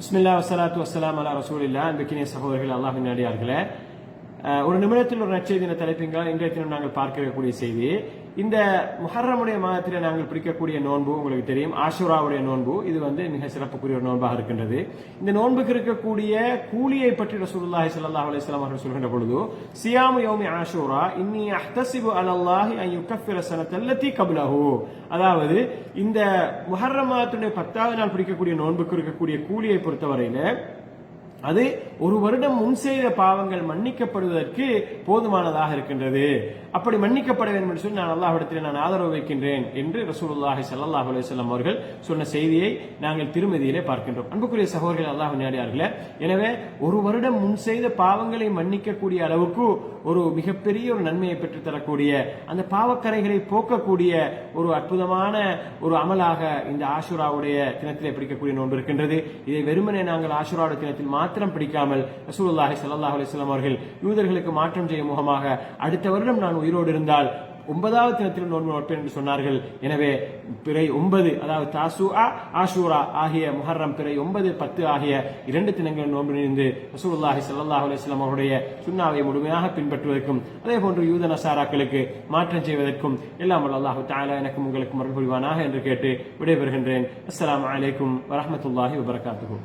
பிஸ்மில்லா வசலாத்து வசலாம் அலா ரசூலில்லா அன்பிக்கினிய சகோதரர்கள் அல்லாஹின் அடியார்களே அஹ், ஒரு நிமிடத்தில் ஒரு நற்செய்தின தலைப்பின்றால் இன்றைய தினம் நாங்கள் பார்க்கக்கூடிய செய்தி. இந்த முஹர்ரமுடைய மாதத்தில் நாங்கள் பிடிக்கக்கூடிய நோன்பு உங்களுக்கு தெரியும். ஆஷுராவுடைய நோன்பு. இது வந்து மிக சிறப்புக்குரிய ஒரு நோன்பாக இருக்கின்றது. இந்த நோன்புக்கு இருக்கக்கூடிய கூலியை பற்றி ரசூலுல்லாஹி ஸல்லல்லாஹு அலைஹி வஸல்லம் அவர்கள் சொல்கின்ற பொழுது சியாமு யௌமி ஆஷுரா இன்னி அஹ்தசிபு அலல்லாஹி அன் யுகஃபிர சனத்தல்லதி கப்லஹு. அதாவது இந்த முஹர்ரம் மாதத்துடைய பத்தாவது நாள் பிடிக்கக்கூடிய நோன்புக்கு இருக்கக்கூடிய கூலியை பொறுத்தவரையில அது ஒரு வருடம் முன் செய்த பாவங்கள் மன்னிக்கப்படுவதற்கு போதுமானதாக இருக்கின்றது. அப்படி மன்னிக்கப்பட வேண்டும் என்று சொல்லி நான் அல்லாஹிடத்தில் நான் ஆதரவு வைக்கின்றேன் என்று ரசூலுல்லாஹி சல்லாஹ் அலுவலம் அவர்கள் சொன்ன செய்தியை நாங்கள் திருமதியிலே பார்க்கின்றோம். அன்புக்குரிய சகோதரர்கள் அல்லாஹ் நாடியார்களே எனவே ஒரு வருடம் முன் செய்த பாவங்களை மன்னிக்கக்கூடிய அளவுக்கு ஒரு மிகப்பெரிய ஒரு நன்மையை பெற்றுத்தரக்கூடிய அந்த பாவக்கரைகளை போக்கக்கூடிய ஒரு அற்புதமான ஒரு அமலாக இந்த ஆஷுராவுடைய தினத்திலே பிடிக்கக்கூடிய நோன்பு இருக்கின்றது. இதை வெறுமனே நாங்கள் ஆசுராவுடைய தினத்தில் மாத்திரம் பிடிக்காமல் ரசூலுல்லாஹி ஸல்லல்லாஹு அலைஹி அவர்கள் யூதர்களுக்கு மாற்றம் செய்யும் முகமாக அடுத்த வருடம் நான் உயிரோடு இருந்தால் ஒன்பதாவது தினத்தில் நோன்பு நோட்பேன் என்று சொன்னார்கள். எனவே பிறை ஒன்பது அதாவது தாசு ஆஷூரா ஆகிய முஹர்ரம் பிறை ஒன்பது பத்து ஆகிய இரண்டு தினங்கள் நோன்பு இருந்து ரசூலுல்லாஹி சல்லாஹ் அலுவலாம் அவருடைய சுண்ணாவை முழுமையாக பின்பற்றுவதற்கும் அதே போன்று யூத நசாராக்களுக்கு மாற்றம் செய்வதற்கும் எல்லாம் அல்லாஹு தாலா எனக்கும் உங்களுக்கும் அருள் புரிவானாக என்று கேட்டு விடைபெறுகின்றேன். அஸ்லாம் அலைக்கும் வரமத்துல்லாஹி வபரகாத்துகும்